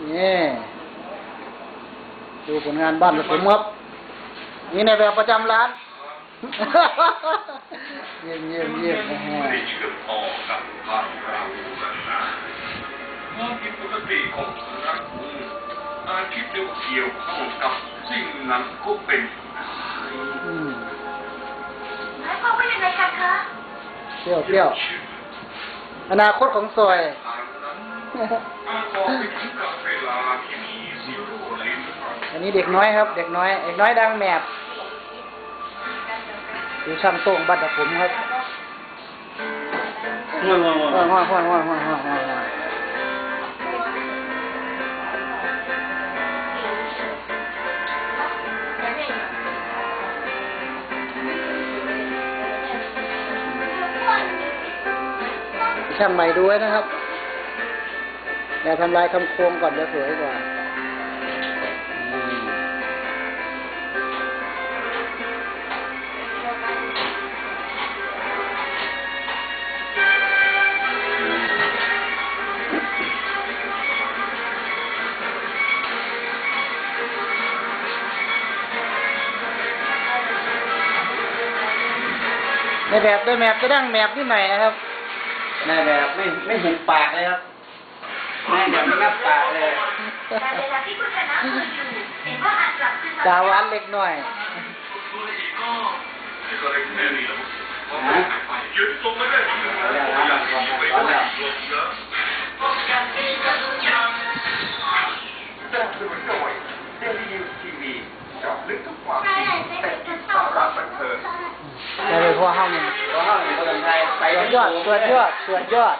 นี่ดูผลงานบ้านผมครับนี่ในแบบประจำร้าน เยี่ยมเยี่ยมเยี่ยมนะฮะไม่ได้เชื่อมต่อกับภาพเรากันนะความผิดปกติของรักคุณอาจคิดเดียวเกี่ยวข้องกับสิ่งนั้นก็เป็นได้อืมหมายความว่ายังไงกันคะเปรี้ยวเปรี้ยวอนาคตของซอยทางนั้นอาจบอกไปถึงกับ อันนี้เด็กน้อยครับ เด็กน้อย เด็กน้อยดังแมบดูช่างโต้งบ้านตะผมครับง่วงง่วงง่วงห้อยห้อยห้อยห้อยห้อยห้อยห่วยช่างใหม่ดูไว้นะครับ อย่าทำลายคำโครงก่อนเดี๋ยวสวยกว่าอืมในแบบด้วยแมบจะดั้งแมบนิดหน่อยนะครับนายแบบไม่ไม่หุบปากเลยครับนายแบบ ม่เดี๋ยวนับปาเลยดาวันเล็กหน่อยยืนตรงไม่ได้ไปพวกห้องนี้ตัวยอดตัวยอดตัวยอด